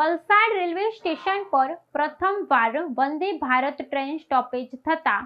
Valsad railway station પર પ્રથમવાર વંદે Bharat train stoppage થતા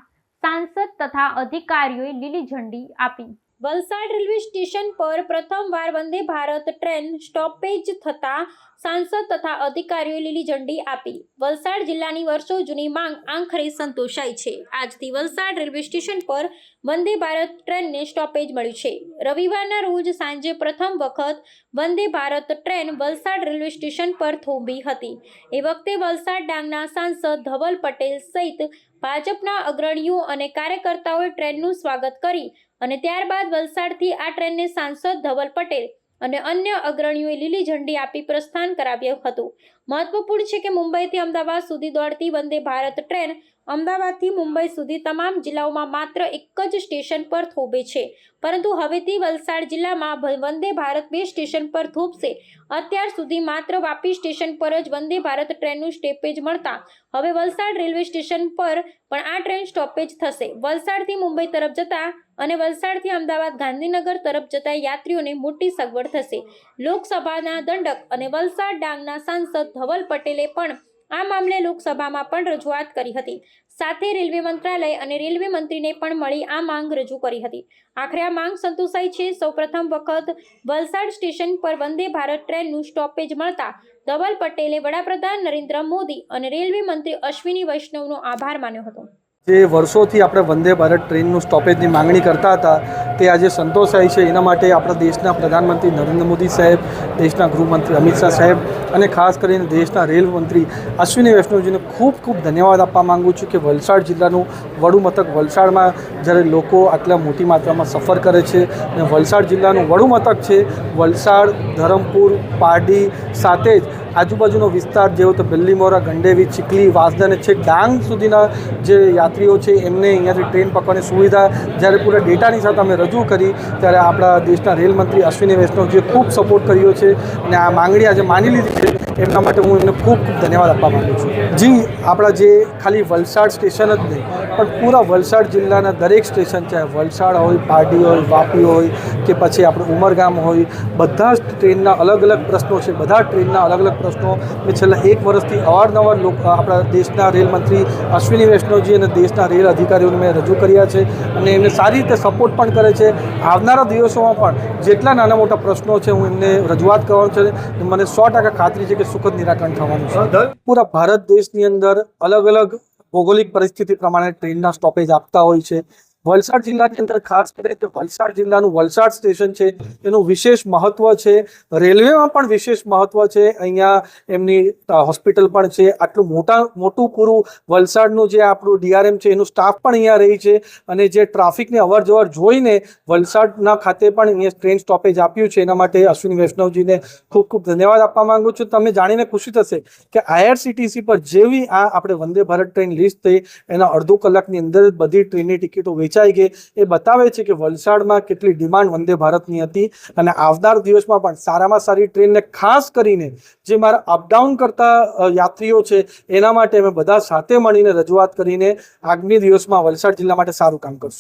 સાંસદ તથા અધિકારીઓએ લીલી ઝંડી આપી. વલસાડ રેલવે સ્ટેશન પર પ્રથમવાર વંદે ભારત ટ્રેન સ્ટોપેજ થતા સાંસદ તથા અધિકારીઓએ લીલી ઝંડી આપી. વલસાડ જિલ્લાની વર્ષો જૂની માંગ આંખરે સંતોષાઈ છે. આજથી વલસાડ રેલવે સ્ટેશન પર વંદે ભારત ટ્રેનને સ્ટોપેજ મળ્યું છે. રવિવારના રોજ સાંજે પ્રથમ વખત Vande Bharat train Valsad railway station પર થોંભી હતી. એ વખતે વલસાડ ડાંગના સાંસદ ધવલ પટેલ સહિત ભાજપના અગ્રણીઓ અને કાર્યકર્તાઓએ ટ્રેનનું સ્વાગત કરી અને ત્યારબાદ વલસાડથી આ ટ્રેનને સાંસદ ધવલ પટેલ અને અન્ય અગ્રણીઓએ લીલી ઝંડી આપી પ્રસ્થાન કરાવ્યું હતું. મહત્વપૂર્ણ છે કે મુંબઈથી અમદાવાદ સુધી દોડતી વંદે ભારત ટ્રેન અમદાવાદથી મુંબઈ સુધી તમામ જિલ્લાઓમાં માત્ર એક જ સ્ટેશન પર થોભે છે. પરંતુ હવેથી વલસાડ જિલ્લામાં વંદે ભારત બે સ્ટેશન પર થોભશે. અત્યાર સુધી માત્ર વાપી સ્ટેશન પર જ વંદે ભારત ટ્રેનનું સ્ટેપેજ મળતા હવે વલસાડ રેલવે સ્ટેશન પર પણ આ ટ્રેન સ્ટોપેજ થશે. વલસાડથી મુંબઈ તરફ જતા અને વલસાડથી અમદાવાદ ગાંધીનગર તરફ જતા યાત્રીઓને મોટી સગવડ થશે. લોકસભાના દંડક અને વલસાડ ડાંગના સાંસદ ધવલ પટેલે પણ આ મામલે લોકસભામાં પણ રજૂઆત કરી હતી. સાથે રેલવે મંત્રાલય અને રેલવે મંત્રીને પણ મળી આ માંગ રજૂ કરી હતી. આખરે આ માંગ સંતોષાઈ છે. સૌપ્રથમ વખત વલસાડ સ્ટેશન પર વંદે ભારત ટ્રેનનું સ્ટોપેજ મળતા ધવલ પટેલે વડાપ્રધાન નરેન્દ્ર મોદી અને રેલવે મંત્રી અશ્વિની વૈષ્ણવનો આભાર માન્યો હતો. જે વર્ષોથી આપણે વંદે ભારત ટ્રેનનું સ્ટોપેજની માંગણી કરતા હતા તે આજે સંતોષાય છે. એના માટે આપણા દેશના પ્રધાનમંત્રી નરેન્દ્ર મોદી સાહેબ, દેશના ગૃહમંત્રી અમિત શાહ સાહેબ અને ખાસ કરીને દેશના રેલ મંત્રી અશ્વિની વૈષ્ણવજીને ખૂબ ખૂબ ધન્યવાદ આપવા માગું છું કે વલસાડ જિલ્લાનું વડુ મથક વલસાડમાં જ્યારે લોકો આટલા મોટી માત્રામાં સફર કરે છે અને વલસાડ જિલ્લાનું વડુ મથક છે, વલસાડ, ધરમપુર, પારડી સાથે જ આજુબાજુનો વિસ્તાર જેવો તો બિલ્લીમોરા, ગંડેવી, ચીખલી, વાસદા અને છેક ડાંગ સુધીના જે યાત્રીઓ છે એમને અહીંયાથી ટ્રેન પકડવાની સુવિધા જ્યારે પૂરા ડેટાની સાથે અમે રજૂ કરી ત્યારે આપણા દેશના રેલમંત્રી અશ્વિની વૈષ્ણવજીએ ખૂબ સપોર્ટ કર્યો છે અને આ માંગણી આજે માની લીધી છે. એમના માટે હું એમને ખૂબ ખૂબ ધન્યવાદ આપવા માગું છું. જી, આપણા જે ખાલી વલસાડ સ્ટેશન જ નહીં, પણ પૂરા વલસાડ જિલ્લાના દરેક સ્ટેશન, ચાહે વલસાડ હોય, પારડી હોય, વાપી હોય, કે પછી આપણે ઉમરગામ હોય, બધા જ ટ્રેનના અલગ અલગ પ્રશ્નો છે. બધા ટ્રેનના અલગ અલગ પ્રશ્નો. મેં છેલ્લા એક વર્ષથી અવારનવાર લોકો, આપણા દેશના રેલ મંત્રી અશ્વિની વૈષ્ણવજી અને દેશના રેલ અધિકારીઓને મેં રજૂ કર્યા છે અને એમને સારી રીતે સપોર્ટ પણ કરે છે. આવનારા દિવસોમાં પણ જેટલા નાના મોટા પ્રશ્નો છે, હું એમને રજૂઆત કરવાનું છે મને સો ટકા ખાતરી છે કે સુખદ નિરાકરણ થવાનું છે. પૂરા ભારત દેશની અંદર અલગ અલગ ભૌગોલિક પરિસ્થિતિ પ્રમાણે ટ્રેનના સ્ટોપેજ આપતા હોય છે. વલસાડ જિલ્લાની અંદર ખાસ કરીને તો વલસાડ જિલ્લાનું વલસાડ સ્ટેશન છે, એનું વિશેષ મહત્વ છે, રેલવેમાં પણ વિશેષ મહત્વ છે, અહીંયા એમની હોસ્પિટલ પણ છે, આટલું મોટા, મોટું પૂરું વલસાડનું જે આપણું ડીઆરએમ છે, એનું સ્ટાફ પણ અહીંયા રહી છે, અને જે ટ્રાફિકની અવર જવર જોઈને વલસાડના ખાતે પણ અહીંયા ટ્રેન સ્ટોપેજ આપ્યું છે, એના માટે અશ્વિની વૈષ્ણવજીને ખૂબ ખૂબ ધન્યવાદ આપવા માંગુ છું. તમે જાણીને ખુશી થશે કે આઈઆરસીટીસી પર જેવી આ આપણે વંદે ભારત ટ્રેન લિસ્ટ થઈ, એના અડધો કલાકની અંદર બધી ટ્રેનની ટિકિટો વેચાઈ ગઈ. એ બતાવે છે કે વલસાડમાં કેટલી ડિમાન્ડ વંદે ભારતની હતી અને આવનાર દિવસમાં પણ સારામાં સારી ટ્રેનને ખાસ કરીને જે મારા અપડાઉન કરતા યાત્રીઓ છે, એના માટે અમે બધા સાથે મળીને રજૂઆત કરીને આગામી દિવસમાં વલસાડ જિલ્લા માટે સારું કામ કરશું.